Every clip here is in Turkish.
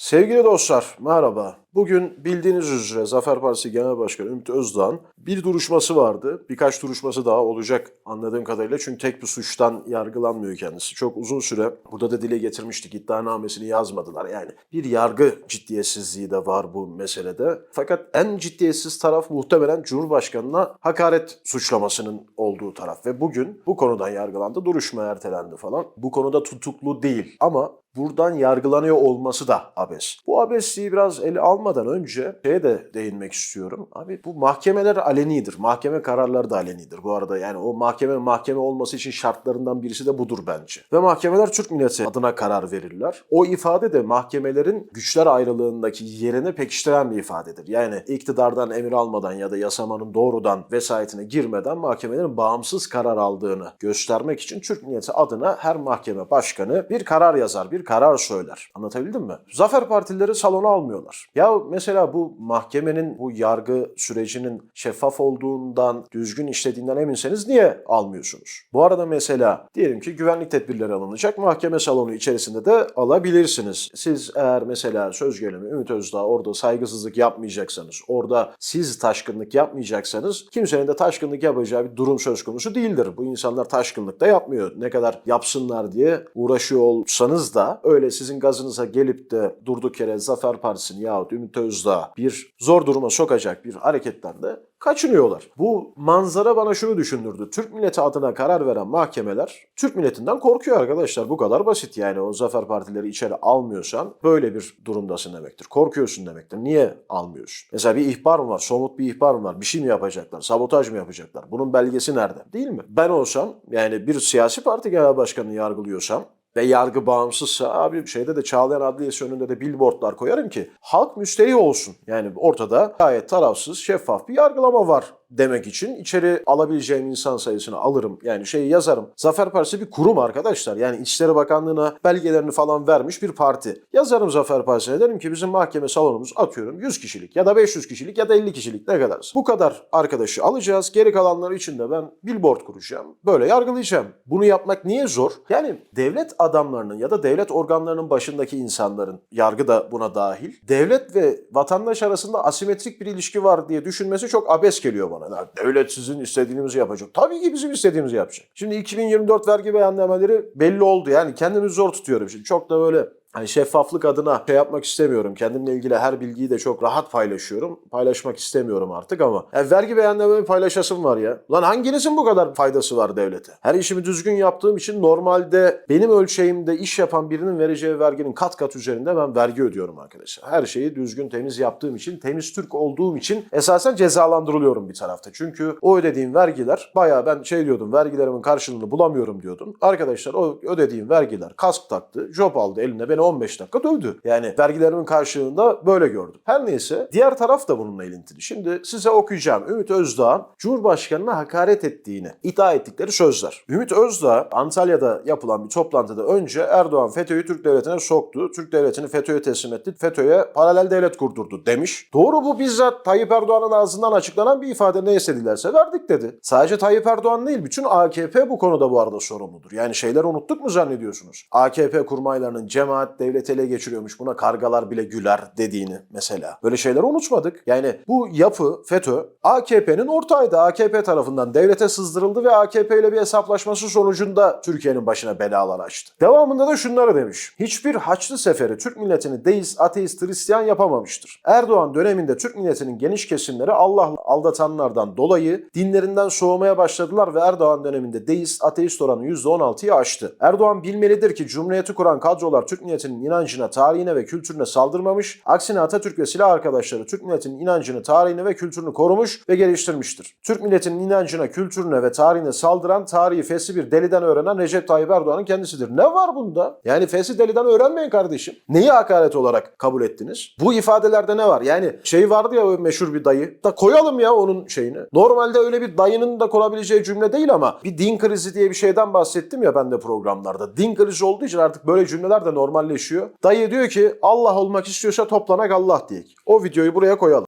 Sevgili dostlar, merhaba. Bugün bildiğiniz üzere Zafer Partisi Genel Başkanı Ümit Özdağ'ın bir duruşması vardı. Birkaç duruşması daha olacak anladığım kadarıyla. Çünkü tek bir suçtan yargılanmıyor kendisi. Çok uzun süre burada da dile getirmiştik. İddianamesini yazmadılar. Yani bir yargı ciddiyetsizliği de var bu meselede. Fakat en ciddiyetsiz taraf muhtemelen Cumhurbaşkanı'na hakaret suçlamasının olduğu taraf. Ve bugün bu konudan yargılandı. Duruşma ertelendi falan. Bu konuda tutuklu değil ama buradan yargılanıyor olması da abes. Bu abesliği biraz ele almadan önce şeye de değinmek istiyorum. Abi bu mahkemeler alenidir. Mahkeme kararları da alenidir. Bu arada yani o mahkeme mahkeme olması için şartlarından birisi de budur bence. Ve mahkemeler Türk milleti adına karar verirler. O ifade de mahkemelerin güçler ayrılığındaki yerini pekiştiren bir ifadedir. Yani iktidardan emir almadan ya da yasamanın doğrudan vesayetine girmeden mahkemelerin bağımsız karar aldığını göstermek için Türk milleti adına her mahkeme başkanı bir karar yazar, bir karar söyler. Anlatabildim mi? Zafer partileri salona almıyorlar. Ya mesela bu mahkemenin bu yargı sürecinin şeffaf olduğundan, düzgün işlediğinden eminseniz niye almıyorsunuz? Bu arada mesela diyelim ki güvenlik tedbirleri alınacak. Mahkeme salonu içerisinde de alabilirsiniz. Siz eğer mesela söz gelimi Ümit Özdağ orada saygısızlık yapmayacaksanız, orada siz taşkınlık yapmayacaksanız kimsenin de taşkınlık yapacağı bir durum söz konusu değildir. Bu insanlar taşkınlık da yapmıyor. Ne kadar yapsınlar diye uğraşıyor olsanız da öyle sizin gazınıza gelip de durduk yere Zafer Partisi'ni yahut Ümit Özdağ bir zor duruma sokacak bir hareketten de kaçınıyorlar. Bu manzara bana şunu düşündürdü. Türk milleti adına karar veren mahkemeler Türk milletinden korkuyor arkadaşlar. Bu kadar basit yani o zafer partileri içeri almıyorsan böyle bir durumdasın demektir. Korkuyorsun demektir. Niye almıyorsun? Mesela bir ihbar mı var? Somut bir ihbar mı var? Bir şey mi yapacaklar? Sabotaj mı yapacaklar? Bunun belgesi nerede? Değil mi? Ben olsam yani bir siyasi parti genel başkanını yargılıyorsam ve yargı bağımsızsa abi şeyde de Çağlayan Adliyesi önünde de billboardlar koyarım ki halk müsterih olsun. Yani ortada gayet tarafsız, şeffaf bir yargılama var demek için içeri alabileceğim insan sayısını alırım. Yani şeyi yazarım. Zafer Partisi bir kurum arkadaşlar. Yani İçişleri Bakanlığı'na belgelerini falan vermiş bir parti. Yazarım Zafer Partisi'ne derim ki bizim mahkeme salonumuz atıyorum 100 kişilik ya da 500 kişilik ya da 50 kişilik ne kadarsa. Bu kadar arkadaşı alacağız. Geri kalanları için de ben billboard kuracağım. Böyle yargılayacağım. Bunu yapmak niye zor? Yani devlet adamlarının ya da devlet organlarının başındaki insanların yargı da buna dahil. Devlet ve vatandaş arasında asimetrik bir ilişki var diye düşünmesi çok abes geliyor bana. Ya devlet sizin istediğinizi yapacak. Tabii ki bizim istediğimizi yapacak. Şimdi 2024 vergi beyannameleri belli oldu. Yani kendimi zor tutuyorum. Şimdi çok da böyle Hani şeffaflık adına şey yapmak istemiyorum. Kendimle ilgili her bilgiyi de çok rahat paylaşıyorum. Paylaşmak istemiyorum artık ama. Yani vergi beyannamemi paylaşasım var ya. Lan hanginizin bu kadar faydası var devlete? Her işimi düzgün yaptığım için normalde benim ölçeğimde iş yapan birinin vereceği verginin kat kat üzerinde ben vergi ödüyorum arkadaşlar. Her şeyi düzgün temiz yaptığım için, temiz Türk olduğum için esasen cezalandırılıyorum bir tarafta. Çünkü o ödediğim vergiler bayağı ben şey diyordum vergilerimin karşılığını bulamıyorum diyordum. Arkadaşlar o ödediğim vergiler kask taktı, job aldı eline beni 15 dakika dövdü. Yani vergilerimin karşılığında böyle gördüm. Her neyse diğer taraf da bununla ilintili. Şimdi size okuyacağım Ümit Özdağ'ın Cumhurbaşkanı'na hakaret ettiğini iddia ettikleri sözler. Ümit Özdağ Antalya'da yapılan bir toplantıda önce Erdoğan FETÖ'yü Türk Devleti'ne soktu. Türk Devleti'ni FETÖ'ye teslim etti. FETÖ'ye paralel devlet kurdurdu demiş. Doğru bu bizzat Tayyip Erdoğan'ın ağzından açıklanan bir ifade ne istedilerse verdik dedi. Sadece Tayyip Erdoğan değil bütün AKP bu konuda bu arada sorumludur. Yani şeyler unuttuk mu zannediyorsunuz? AKP kurmaylarının cemaat devleti ele geçiriyormuş buna kargalar bile güler dediğini mesela. Böyle şeyleri unutmadık. Yani bu yapı FETÖ AKP'nin ortağıydı. AKP tarafından devlete sızdırıldı ve AKP ile bir hesaplaşması sonucunda Türkiye'nin başına belalar açtı. Devamında da şunları demiş. Hiçbir Haçlı seferi Türk milletini deist, ateist, Hristiyan yapamamıştır. Erdoğan döneminde Türk milletinin geniş kesimleri Allah aldatanlardan dolayı dinlerinden soğumaya başladılar ve Erdoğan döneminde deist, ateist oranı %16'yı aştı. Erdoğan bilmelidir ki Cumhuriyeti kuran kadrolar Türk milletinin inancına, tarihine ve kültürüne saldırmamış. Aksine Atatürk ve silah arkadaşları Türk milletinin inancını, tarihini ve kültürünü korumuş ve geliştirmiştir. Türk milletinin inancına, kültürüne ve tarihine saldıran, tarihi fesi bir deliden öğrenen Recep Tayyip Erdoğan'ın kendisidir. Ne var bunda? Yani fesi deliden öğrenmeyin kardeşim. Neyi hakaret olarak kabul ettiniz? Bu ifadelerde ne var? Yani şey vardı ya o meşhur bir dayı. Da koyalım ya onun şeyini. Normalde öyle bir dayının da konabileceği cümle değil ama bir din krizi diye bir şeyden bahsettim ya ben de programlarda. Din krizi olduğu için artık böyle cümleler de normalleşiyor. Dayı diyor ki Allah olmak istiyorsa toplanak Allah diyek. O videoyu buraya koyalım.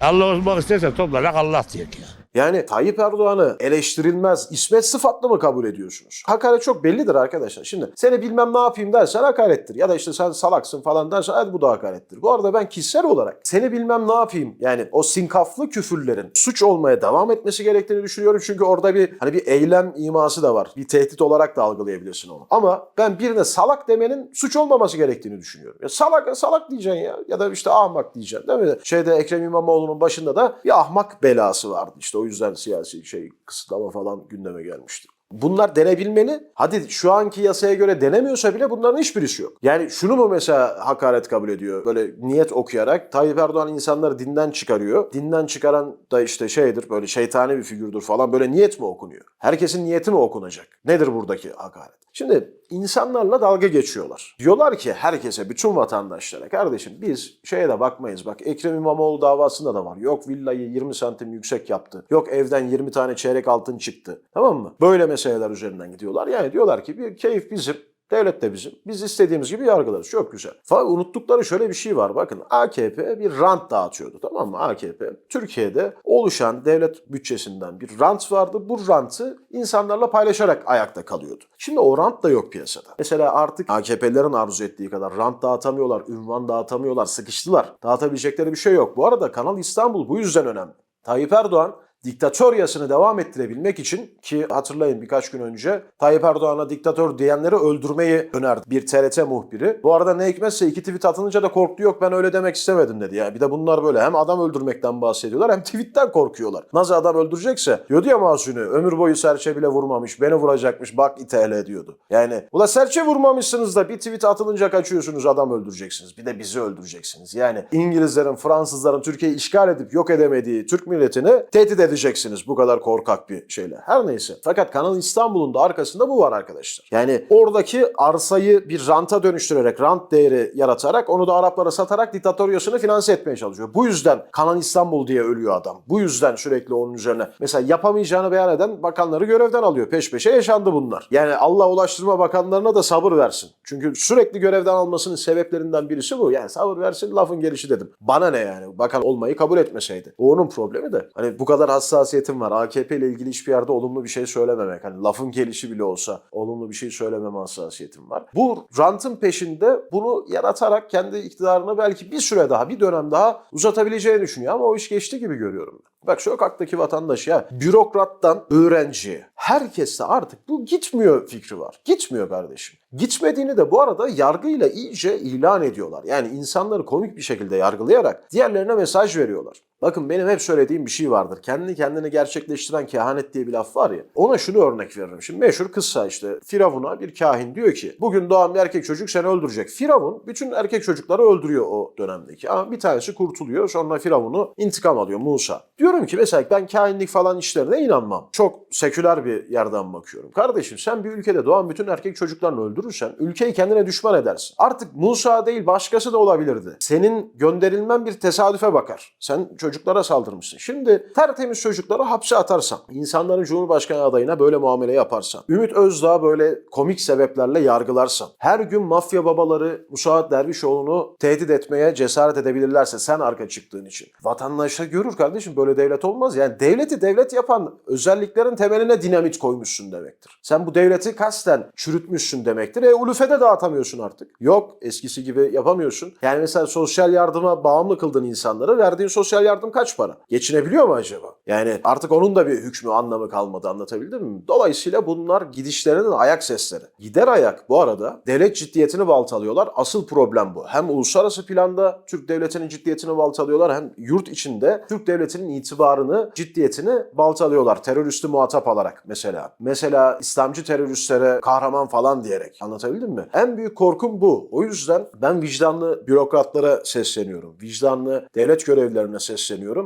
Allah olmak isterse toplanak Allah diyek ya. Yani Tayyip Erdoğan'ı eleştirilmez, ismet sıfatlı mı kabul ediyorsunuz? Hakaret çok bellidir arkadaşlar. Şimdi seni bilmem ne yapayım dersen hakarettir. Ya da işte sen salaksın falan dersen hadi bu da hakarettir. Bu arada ben kişisel olarak seni bilmem ne yapayım yani o sinkaflı küfürlerin suç olmaya devam etmesi gerektiğini düşünüyorum. Çünkü orada bir hani bir eylem iması da var. Bir tehdit olarak da algılayabilirsin onu. Ama ben birine salak demenin suç olmaması gerektiğini düşünüyorum. Ya salak salak diyeceksin ya ya da işte ahmak diyeceksin değil mi? Şeyde Ekrem İmamoğlu'nun başında da bir ahmak belası vardı. İşte o yüzden siyasi şey kısıtlama falan gündeme gelmişti. Bunlar denebilmeli. Hadi şu anki yasaya göre denemiyorsa bile bunların hiçbirisi yok. Yani şunu mu mesela hakaret kabul ediyor? Böyle niyet okuyarak Tayyip Erdoğan insanları dinden çıkarıyor. Dinden çıkaran da işte şeydir böyle şeytani bir figürdür falan. Böyle niyet mi okunuyor? Herkesin niyeti mi okunacak? Nedir buradaki hakaret? Şimdi insanlarla dalga geçiyorlar. Diyorlar ki herkese, bütün vatandaşlara kardeşim biz şeye de bakmayız. Bak Ekrem İmamoğlu davasında da var. Yok villayı 20 santim yüksek yaptı. Yok evden 20 tane çeyrek altın çıktı. Tamam mı? Böyle meseleler üzerinden gidiyorlar. Yani diyorlar ki bir keyif bizim. Devlet de bizim. Biz istediğimiz gibi yargılarız. Çok güzel. Fakat unuttukları şöyle bir şey var. Bakın AKP bir rant dağıtıyordu tamam mı? AKP Türkiye'de oluşan devlet bütçesinden bir rant vardı. Bu rantı insanlarla paylaşarak ayakta kalıyordu. Şimdi o rant da yok piyasada. Mesela artık AKP'lerin arzu ettiği kadar rant dağıtamıyorlar, ünvan dağıtamıyorlar, sıkıştılar. Dağıtabilecekleri bir şey yok. Bu arada Kanal İstanbul bu yüzden önemli. Tayyip Erdoğan diktatoryasını devam ettirebilmek için ki hatırlayın birkaç gün önce Tayyip Erdoğan'a diktatör diyenleri öldürmeyi önerdi bir TRT muhbiri. Bu arada ne hikmetse iki tweet atınca da korktu yok ben öyle demek istemedim dedi. Yani bir de bunlar böyle hem adam öldürmekten bahsediyorlar hem tweetten korkuyorlar. Nasıl adam öldürecekse diyordu ya Mahsuni ömür boyu serçe bile vurmamış beni vuracakmış bak itele diyordu. Yani ula serçe vurmamışsınız da bir tweet atılınca kaçıyorsunuz adam öldüreceksiniz. Bir de bizi öldüreceksiniz. Yani İngilizlerin, Fransızların Türkiye'yi işgal edip yok edemediği Türk milletini tehdit edeceksiniz bu kadar korkak bir şeyle. Her neyse. Fakat Kanal İstanbul'un da arkasında bu var arkadaşlar. Yani oradaki arsayı bir ranta dönüştürerek, rant değeri yaratarak onu da Araplara satarak diktatoryasını finanse etmeye çalışıyor. Bu yüzden Kanal İstanbul diye ölüyor adam. Bu yüzden sürekli onun üzerine. Mesela yapamayacağını beyan eden bakanları görevden alıyor. Peş peşe yaşandı bunlar. Yani Allah Ulaştırma Bakanlarına da sabır versin. Çünkü sürekli görevden almasının sebeplerinden birisi bu. Yani sabır versin lafın gelişi dedim. Bana ne yani? Bakan olmayı kabul etmeseydi. O onun problemi de. Hani bu kadar hassasiyetim var. AKP ile ilgili hiçbir yerde olumlu bir şey söylememek. Hani lafın gelişi bile olsa olumlu bir şey söylememe hassasiyetim var. Bu rantın peşinde bunu yaratarak kendi iktidarını belki bir süre daha, bir dönem daha uzatabileceğini düşünüyor. Ama o iş geçti gibi görüyorum ben. Bak sokaktaki vatandaş ya bürokrattan öğrenciye herkeste artık bu gitmiyor fikri var. Gitmiyor kardeşim. Gitmediğini de bu arada yargıyla iyice ilan ediyorlar. Yani insanları komik bir şekilde yargılayarak diğerlerine mesaj veriyorlar. Bakın benim hep söylediğim bir şey vardır. Kendini kendini gerçekleştiren kehanet diye bir laf var ya. Ona şunu örnek veririm. Şimdi meşhur kıssa işte Firavun'a bir kahin diyor ki bugün doğan bir erkek çocuk seni öldürecek. Firavun bütün erkek çocukları öldürüyor o dönemdeki. Ama bir tanesi kurtuluyor. Sonra Firavun'u intikam alıyor Musa. Diyorum ki mesela ben kahinlik falan işlerine inanmam. Çok seküler bir yerden bakıyorum. Kardeşim sen bir ülkede doğan bütün erkek çocuklarını öldürürsen ülkeyi kendine düşman edersin. Artık Musa değil başkası da olabilirdi. Senin gönderilmen bir tesadüfe bakar. Sen çocuklara saldırmışsın. Şimdi tertemiz çocukları hapse atarsan, insanların Cumhurbaşkanı adayına böyle muamele yaparsan, Ümit Özdağ böyle komik sebeplerle yargılarsan, her gün mafya babaları Musaat Dervişoğlu'nu tehdit etmeye cesaret edebilirlerse sen arka çıktığın için. Vatandaşlar görür kardeşim böyle devlet olmaz. Yani devleti devlet yapan özelliklerin temeline dinamit koymuşsun demektir. Sen bu devleti kasten çürütmüşsün demektir. E ulufede dağıtamıyorsun artık. Yok eskisi gibi yapamıyorsun. Yani mesela sosyal yardıma bağımlı kıldığın insanları verdiğin sosyal yardım kaç para? Geçinebiliyor mu acaba? Yani artık onun da bir hükmü anlamı kalmadı anlatabildim mi? Dolayısıyla bunlar gidişlerinin ayak sesleri. Gider ayak bu arada devlet ciddiyetini baltalıyorlar. Asıl problem bu. Hem uluslararası planda Türk devletinin ciddiyetini baltalıyorlar hem yurt içinde Türk devletinin itibarını, ciddiyetini baltalıyorlar. Teröristi muhatap alarak mesela. Mesela İslamcı teröristlere kahraman falan diyerek. Anlatabildim mi? En büyük korkum bu. O yüzden ben vicdanlı bürokratlara sesleniyorum. Vicdanlı devlet görevlilerine sesleniyorum.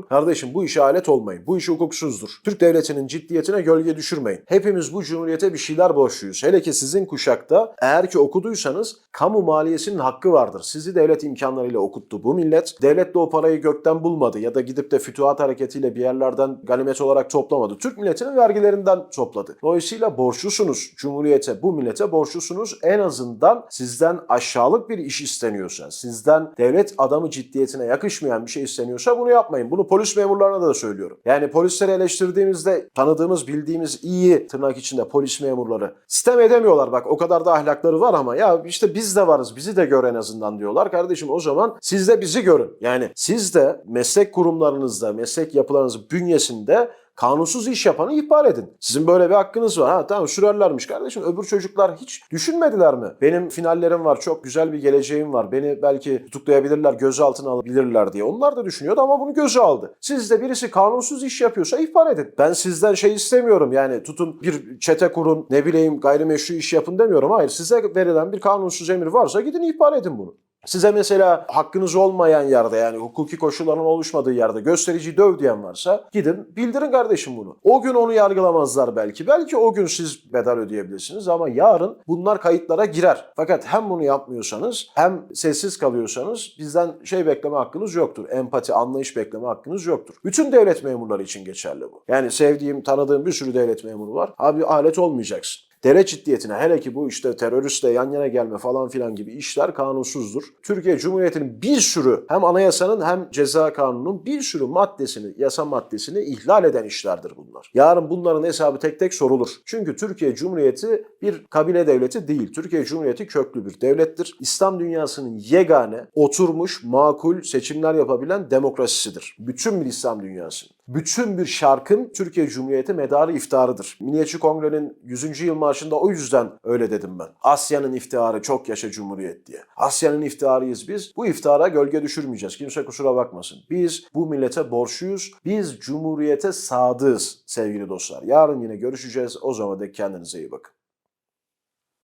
Kardeşim bu işe alet olmayın. Bu iş hukuksuzdur. Türk devletinin ciddiyetine gölge düşürmeyin. Hepimiz bu cumhuriyete bir şeyler borçluyuz. Hele ki sizin kuşakta eğer ki okuduysanız kamu maliyesinin hakkı vardır. Sizi devlet imkanlarıyla okuttu bu millet. Devlet de o parayı gökten bulmadı ya da gidip de fütuhat hareketiyle bir yerlerden ganimet olarak toplamadı. Türk milletinin vergilerinden topladı. Dolayısıyla borçlusunuz cumhuriyete, bu millete borçlusunuz. En azından sizden aşağılık bir iş isteniyorsa, sizden devlet adamı ciddiyetine yakışmayan bir şey isteniyorsa bunu yapmayın. Bunu polis memurlarına da söylüyorum. Yani polisleri eleştirdiğimizde tanıdığımız, bildiğimiz iyi tırnak içinde polis memurları sistem edemiyorlar. Bak o kadar da ahlakları var ama ya işte biz de varız, bizi de gör en azından diyorlar. Kardeşim o zaman siz de bizi görün. Yani siz de meslek kurumlarınızda, meslek yapılarınızın bünyesinde kanunsuz iş yapanı ihbar edin. Sizin böyle bir hakkınız var. Ha tamam sürerlermiş kardeşim. Öbür çocuklar hiç düşünmediler mi? Benim finallerim var, çok güzel bir geleceğim var. Beni belki tutuklayabilirler, gözaltına alabilirler diye. Onlar da düşünüyordu ama bunu göze aldı. Siz de birisi kanunsuz iş yapıyorsa ihbar edin. Ben sizden şey istemiyorum yani tutun bir çete kurun, ne bileyim gayrimeşru iş yapın demiyorum. Hayır size verilen bir kanunsuz emir varsa gidin ihbar edin bunu. Size mesela hakkınız olmayan yerde yani hukuki koşulların oluşmadığı yerde gösterici döv diyen varsa gidin bildirin kardeşim bunu. O gün onu yargılamazlar belki. Belki o gün siz bedel ödeyebilirsiniz ama yarın bunlar kayıtlara girer. Fakat hem bunu yapmıyorsanız hem sessiz kalıyorsanız bizden şey bekleme hakkınız yoktur. Empati, anlayış bekleme hakkınız yoktur. Bütün devlet memurları için geçerli bu. Yani sevdiğim, tanıdığım bir sürü devlet memuru var. Abi alet olmayacaksın. Devlet ciddiyetine hele ki bu işte teröristle yan yana gelme falan filan gibi işler kanunsuzdur. Türkiye Cumhuriyeti'nin bir sürü hem anayasanın hem ceza kanunun bir sürü maddesini, yasa maddesini ihlal eden işlerdir bunlar. Yarın bunların hesabı tek tek sorulur. Çünkü Türkiye Cumhuriyeti bir kabile devleti değil. Türkiye Cumhuriyeti köklü bir devlettir. İslam dünyasının yegane, oturmuş, makul seçimler yapabilen demokrasisidir. Bütün bir İslam dünyasının bütün bir şarkın Türkiye Cumhuriyeti medarı iftarıdır. Milliyetçi Kongre'nin 100. yıl marşında o yüzden öyle dedim ben. Asya'nın iftiharı çok yaşa Cumhuriyet diye. Asya'nın iftiharıyız biz. Bu iftara gölge düşürmeyeceğiz. Kimse kusura bakmasın. Biz bu millete borçluyuz. Biz Cumhuriyete sadığız sevgili dostlar. Yarın yine görüşeceğiz. O zaman da kendinize iyi bakın.